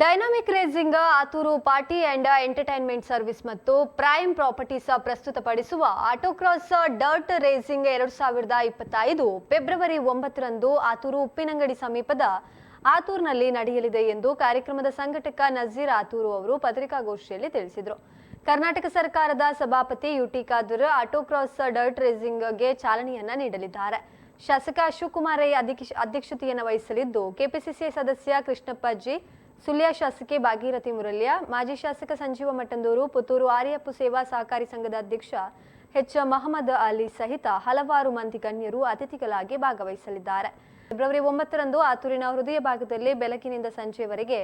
Dynamic racing Athur party and entertainment service ಮತ್ತು prime properties ಪ್ರಸ್ತುತಪಡಿಸುವ autocross dirt racing ಎರಡು ಸಾವಿರದ ಇಪ್ಪತ್ತೈದು ಫೆಬ್ರವರಿ ಒಂಬತ್ತರಂದು ಆತೂರು ಉಪ್ಪಿನಂಗಡಿ ಸಮೀಪದ ಆತೂರಿನಲ್ಲಿ ನಡೆಯಲಿದೆ ಎಂದು ಕಾರ್ಯಕ್ರಮದ ಸಂಘಟಕ ನಜೀರ್ ಆತೂರು ಅವರು ಪತ್ರಿಕಾಗೋಷ್ಠಿಯಲ್ಲಿ ತಿಳಿಸಿದರು. ಕರ್ನಾಟಕ ಸರ್ಕಾರದ ಸಭಾಪತಿ U T Khader autocross dirt ರೇಸಿಂಗ್ಗೆ ಚಾಲನೆಯನ್ನ ನೀಡಲಿದ್ದಾರೆ. ಶಾಸಕ ಶಿವಕುಮಾರ್ ರೈ ಅಧ್ಯಕ್ಷತೆಯನ್ನು ವಹಿಸಲಿದ್ದು ಕೆಪಿಸಿಸಿ ಸದಸ್ಯ ಕೃಷ್ಣಪ್ಪ ಜಿ ಸುಳ್ಯ ಶಾಸಕಿ ಭಾಗೀರಥಿ ಮುರಳ್ಯ ಮಾಜಿ ಶಾಸಕ ಸಂಜೀವ ಮಟ್ಟಂದೂರು ಪುತ್ತೂರು ಆರ್ಯಪ್ಪು ಸೇವಾ ಸಹಕಾರಿ ಸಂಘದ ಅಧ್ಯಕ್ಷ ಎಚ್ ಮಹಮ್ಮದ್ ಅಲಿ ಸಹಿತ ಹಲವಾರು ಮಂದಿ ಗಣ್ಯರು ಅತಿಥಿಗಳಾಗಿ ಭಾಗವಹಿಸಲಿದ್ದಾರೆ. ಫೆಬ್ರವರಿ ಒಂಬತ್ತರಂದು ಆತೂರಿನ ಹೃದಯ ಭಾಗದಲ್ಲಿ ಬೆಳಕಿನಿಂದ ಸಂಜೆಯವರೆಗೆ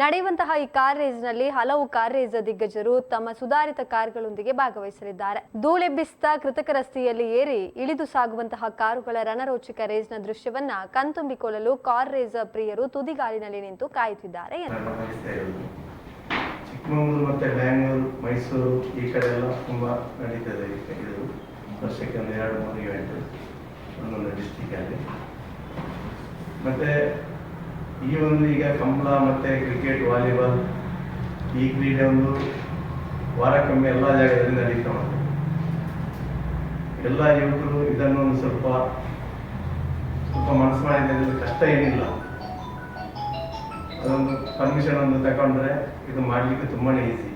ನಡೆಯುವಂತಹ ಈ ಕಾರ್ ರೇಸ್ನಲ್ಲಿ ಹಲವು ಕಾರ್ ರೇಸ್ ದಿಗ್ಗಜರು ತಮ್ಮ ಸುಧಾರಿತ ಕಾರ್ಗಳೊಂದಿಗೆ ಭಾಗವಹಿಸಲಿದ್ದಾರೆ. ಧೂಳೆಬ್ಬಿಸಿದ ಕೃತಕ ರಸ್ತೆಯಲ್ಲಿ ಏರಿ ಇಳಿದು ಸಾಗುವಂತಹ ಕಾರುಗಳ ರಣರೋಚಕ ರೇಸ್ನ ದೃಶ್ಯವನ್ನ ಕಣ್ತುಂಬಿಕೊಳ್ಳಲು ಕಾರ್ ರೇಸ್ ಪ್ರಿಯರು ತುದಿಗಾಲಿನಲ್ಲಿ ನಿಂತು ಕಾಯುತ್ತಿದ್ದಾರೆ ಚಿಕ್ಕಮಗಳೂರು ಮತ್ತು ಬ್ಯಾಂಗ್ಳೂರು, ಮೈಸೂರು ಈ ಕಡೆ ಎಲ್ಲ ತುಂಬ ನಡೀತದೆ ಇದು. ವರ್ಷಕ್ಕೆ ಒಂದು ಎರಡು ಮೂರು ಇವೆಂಟ್ ಒಂದೊಂದು ಡಿಸ್ಟಿಕಲ್ಲಿ ಮತ್ತು ಈ ಒಂದು ಈಗ ಕಂಬಳ ಮತ್ತು ಕ್ರಿಕೆಟ್ ವಾಲಿಬಾಲ್ ಈ ಕ್ರೀಡೆ ಒಂದು ವಾರಕ್ಕೊಮ್ಮೆ ಎಲ್ಲ ಜಾಗದಲ್ಲಿ ನಡೀತಾ ಉಂಟು. ಎಲ್ಲ ಯುವಕರು ಇದನ್ನು ಒಂದು ಸ್ವಲ್ಪ ಸ್ವಲ್ಪ ಮನಸ್ಸು ಕಷ್ಟ ಏನಿಲ್ಲ. ಅದೊಂದು ಪರ್ಮಿಷನ್ ಒಂದು ತಗೊಂಡ್ರೆ ಇದು ಮಾಡಲಿಕ್ಕೆ ತುಂಬಾ ಈಸಿ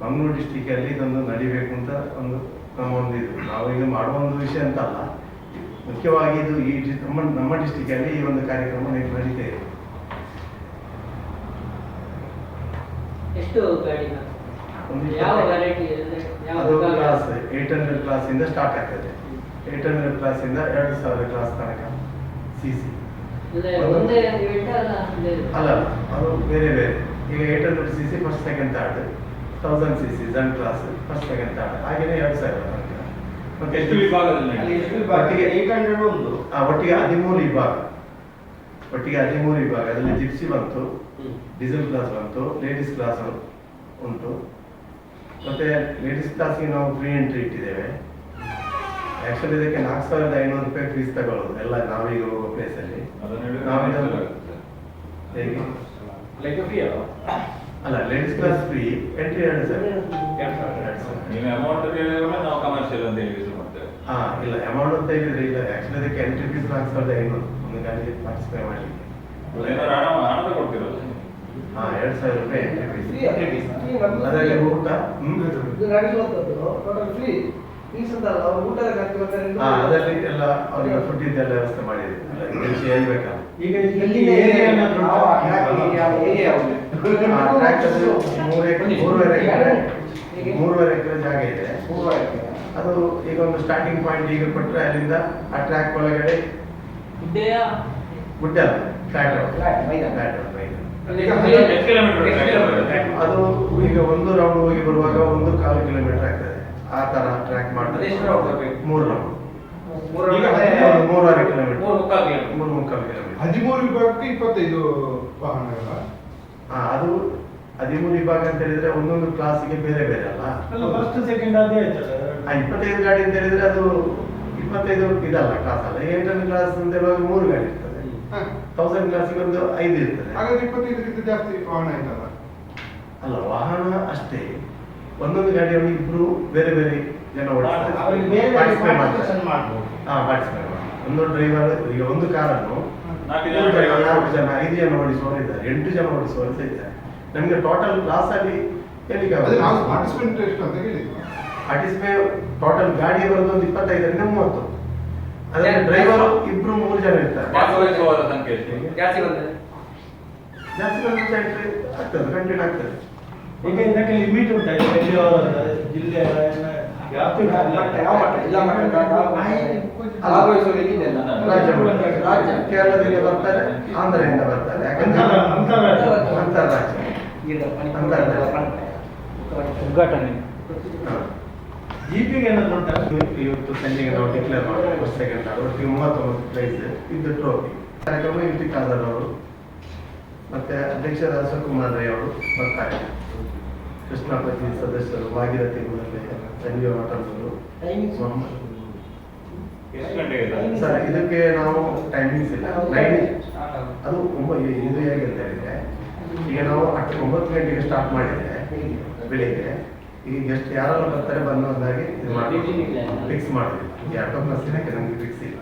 ಮಂಗಳೂರು ಡಿಸ್ಟಿಕಲ್ಲಿ ಇದೊಂದು ನಡಿಬೇಕು ಅಂತ ಒಂದು ನಮ್ಮ ಒಂದು ಇದು. ನಾವು ಇದು ಮಾಡುವ ಒಂದು ವಿಷಯ ಅಂತ ಅಲ್ಲ ಮುಖ್ಯವಾಗಿ ಇದು ಈ ನಮ್ಮ ನಮ್ಮ ಡಿಸ್ಟಿಕಲ್ಲಿ ಈ ಒಂದು ಕಾರ್ಯಕ್ರಮ ನಡಿ- ನಡೀತಾ ಇದೆ. ಎಷ್ಟು ಅದು? ಕ್ಲಾಸ್ ಏಟ್ ಹಂಡ್ರೆಡ್ ಕ್ಲಾಸಿಂದ ಸ್ಟಾರ್ಟ್ ಆಗ್ತದೆ. ಏಟ್ ಹಂಡ್ರೆಡ್ ಕ್ಲಾಸಿಂದ ಎರಡು ಸಾವಿರ ಕ್ಲಾಸ್ ತನಕ ಸಿ ಸಿ ಅಲ್ಲ ಒಂದೇ ಅಲ್ಲ ಅಲ್ಲ, ಅದು ಬೇರೆ ಬೇರೆ. ಈಗ eight hundred C C first second third thousand C C Jan class first second third ಹಾಗೆಯೇ ಎರಡು ಸಾವಿರ ತನಕ ಮತ್ತೆ? ಒಟ್ಟಿಗೆ ಏಟ್ ಹಂಡ್ರೆಡ್ ಒಂದು. ಆ, ಒಟ್ಟಿಗೆ ಹದಿಮೂರು ವಿಭಾಗ. ಒಟ್ಟಿಗೆ ಹದಿಮೂರು ವಿಭಾಗ. ಅದರಲ್ಲಿ ಜಿಪ್ಸಿ ಬಂತು ಡೀಸೆಲ್ ಕ್ಲಾಸ್ ಬಂತು ಲೇಡೀಸ್ ಕ್ಲಾಸ್ ಉಂಟು. ಮತ್ತೆ ಲೇಡೀಸ್ ಕ್ಲಾಸ್ಗೆ ನಾವು ಫ್ರೀ ಎಂಟ್ರಿ ಇಟ್ಟಿದ್ದೇವೆ. ಆ್ಯಕ್ಚುಲಿ ಇದಕ್ಕೆ ನಾಲ್ಕು ಸಾವಿರದ ಐನೂರು ರೂಪಾಯಿ ಫೀಸ್ ತಗೊಳ್ಳೋದು. ಎಲ್ಲ ನಾವೀಗ ಹೋಗೋ ಪ್ಲೇಸಲ್ಲಿ ಅದನ್ನ ಹೇಳಿದ್ರೆ ನಾವು ಇದನ್ನು- ಮನಸ್ಸಿಲಾಗುತ್ತೆ. ಹೇಗೆ Like a fee ಅಲ್ವಾ? ಅಲ್ಲ ಲೆನ್ಸ್ ಕ್ಲಾಸ್ ಫ್ರೀ ಎಂಟ್ರಿ ಎರಡು ಸರ್. ನೀವು ಅಮೌಂಟ್ ಹೇಳಿದ್ರೆ ನಾವು ಕಮರ್ಷಿಯಲ್ ಅಂತ ಹೇಳಿ ಮಾಡ್ತೇವೆ ಹಾ ಇಲ್ಲ ಅಮೌಂಟ್ ಅಂತ ಹೇಳಿದ್ರೆ ಇಲ್ಲ ಆಕ್ಚುಲಿ ಅದಕ್ಕೆ ಎಂಟ್ರಿ ಫೀಸ್ ನಾಲ್ಕು ಸಾವಿರದ ಐನೂರು ಒಂದು ಗಾಡಿಗೆ ಪಾರ್ಟಿಸಿಪೇಟ್ ಮಾಡಲಿಕ್ಕೆ ಏನಾದ್ರು ಹಣ ಹಣದ ಹಾ ಎರಡು ಸಾವಿರ ರೂಪಾಯಿ ಎಂಟ್ರಿ ಫೀಸ್ ಅದರಲ್ಲಿ. ಊಟ ಫ್ರೀ ಎಲ್ಲ ಅವರಿಗೆ ಫುಡ್ ಇದೆಲ್ಲ ವ್ಯವಸ್ಥೆ ಹೇಳ್ಬೇಕಲ್ಲ ಈಗ ಮೂರುವರೆ ಎಕರೆ ಮೂರುವರೆ ಎಕರೆ ಜಾಗ ಇದೆ. ಮೂರುವರೆ. ಅದು ಈಗ ಒಂದು ಸ್ಟಾರ್ಟಿಂಗ್ ಪಾಯಿಂಟ್ ಈಗ ಕೊಟ್ಟರೆ ಅಲ್ಲಿಂದ ಆ ಟ್ರ್ಯಾಕ್ ಒಳಗಡೆ ಗುಡ್ಡ ಅದು ಈಗ ಒಂದು ರೌಂಡ್ ಹೋಗಿ ಬರುವಾಗ ಒಂದು ಕಾಲು ಕಿಲೋಮೀಟರ್ ಆಗ್ತದೆ. ಆ ತರ ಟ್ರ್ಯಾಕ್ ಮಾಡ್ತಾರೆ? ಮೂರು ರೌಂಡ್ ಮೂರುವರೆ ಕಿಲೋಮೀಟರ್ ಮೂರು ಮುಕ್ಕಾಲು ಕಿಲೋಮೀಟರ್. ಹದಿಮೂರು ವಿಭಾಗಕ್ಕೆ ಇಪ್ಪತ್ತೈದು ವಾಹನಗಳ? ಹಾ ಅದು ಹದಿಮೂರು ವಿಭಾಗ ಅಂತ ಹೇಳಿದ್ರೆ ಒಂದೊಂದು ಕ್ಲಾಸಿಗೆ ಬೇರೆ ಬೇರೆ ಅಲ್ಲ? ಅಲ್ಲ ಫಸ್ಟ್ ಸೆಕೆಂಡ್ ಅದೇ ಆ ಇಪ್ಪತ್ತೈದು ಗಾಡಿ ಅಂತ ಹೇಳಿದ್ರೆ ಅದು ಇಪ್ಪತ್ತೈದು ಇದಲ್ಲ ಕ್ಲಾಸ್ ಅಲ್ಲ. ಎಂಟನೇ ಕ್ಲಾಸ್ ಅಂತ ಹೇಳುವಾಗ ಮೂರು ಗಾಡಿ ಇರ್ತದೆ. ಹ. ತೌಸಂಡ್ ಕ್ಲಾಸಿಗೆ ಒಂದು ಐದು ಇರ್ತದೆ. ಹಾಗಾದ್ರೆ ಇಪ್ಪತ್ತೈದಕ್ಕಿಂತ ಜಾಸ್ತಿ ವಾಹನ ಆಯ್ತಲ್ಲ ಅಲ್ಲ ವಾಹನ ಅಷ್ಟೇ. ಒಂದೊಂದು ಗಾಡಿಯಲ್ಲಿ ಇಬ್ರು ಬೇರೆ ಬೇರೆ ಜನ Participate ಮಾಡ್ತಾರೆ. ಹಾ ಪಾರ್ಟಿಸಿಪೇಟ್ ಒಂದು ಡ್ರೈವರ್ ಈಗ ಒಂದು ಕಾರನ್ನು ನಾಲ್ಕು ಜನ ಐದು ಜನ ಓಡಿಸುವವರು ಇದ್ದಾರೆ ಎಂಟು ಜನ ಓಡಿಸುವವರು ಸಹ ಇದ್ದಾರೆ. ನಮಗೆ ಟೋಟಲ್ ಲಾಸ್ ಅಲ್ಲಿ ಅದೇ ನಾವು ಪಾರ್ಟಿಸಿಪೆಂಟ್ ಪಾರ್ಟಿಸಿಪೇಟ್ ಟೋಟಲ್ ಗಾಡಿ ಬರೋದು ಒಂದು ಇಪ್ಪತ್ತೈದರಿಂದ ಮೂವತ್ತು. ಅದರಲ್ಲಿ ಡ್ರೈವರ್ ಇಬ್ರು ಮೂರು ಜನ ಇರ್ತಾರೆ. ಜಾಸ್ತಿ ಬಂದ್ರೆ ಜಾಸ್ತಿ ಬಂದ್ರೆ? ಆಗ್ತದೆ ಕಂಟಿನ್ಯೂ ಆಗ್ತದೆ. ಈಗ ಇದಕ್ಕೆ ಲಿಮಿಟ್ ಉಂಟು ಎಲ್ಲಿ ಜಿಲ್ಲೆ? ಯಾವ ಮಟ್ಟ? ಮಟ್ಟ. ರಾಜ್ಯ. ಕೇರಳದಿಂದ ಬರ್ತಾರೆ ಆಂಧ್ರದಿಂದ ಬರ್ತಾರೆ ಯಾಕಂದ್ರೆ ಅಂತರ- ಅಂತಾರಾಜ್ಯ. ಉದ್ಘಾಟನೆ. ಜೀಪಿಗೆ ಏನಾದ್ರು ಉಂಟಾ ಇವತ್ತು ಸಂಜೆಗೆ ನಾವು ಡಿಕ್ಲೇರ್ ಮಾಡ್ತೀವಿ ಫಸ್ಟ್ ಸೆಕೆಂಡ್ ಒಟ್ಟಿಗೆ ಮೂವತ್ತೊಂಬತ್ತು ಪ್ರೈಸ್ ಇದು ಟ್ರೋಫಿ ಕಾರ್ಯಕ್ರಮ ಯುಟಿ ಕಾದರ್ ಅವರು ಮತ್ತೆ ಅಧ್ಯಕ್ಷರ ರಾಜಕುಮಾರ್ ರೈ ಅವರು ಬರ್ತಾರೆ ಕೃಷ್ಣಪತಿ ಸದಸ್ಯರು ಭಾಗಿರಥಿ ಮುರಳಿ ಸಂಜೀವ ಗಂಟೆಗೆ ಸರ್ ಇದಕ್ಕೆ ನಾವು ಟೈಮಿಂಗ್ಸ್ ಇಲ್ಲ. ನೈನ್ ಅದು ಒಂಬತ್ತು ಇದು ಹೇಗೆ ಅಂತ ಹೇಳಿದ್ರೆ ಈಗ ನಾವು ಹತ್ತು ಒಂಬತ್ತು ಗಂಟೆಗೆ ಸ್ಟಾರ್ಟ್ ಮಾಡಿದ್ರೆ ಬೆಳಿಗ್ಗೆ ಈಗ ಗೆಸ್ಟ್ ಯಾರೆಲ್ಲ ಬರ್ತಾರೆ ಬಂದು ಇದು ಮಾಡಿ. ಫಿಕ್ಸ್ ಮಾಡಿದ್ವಿ ಯಾಕೆ ಆಟೋ ಕ್ಲಾಸ್ ನಮಗೆ ಫಿಕ್ಸ್ ಇಲ್ಲ.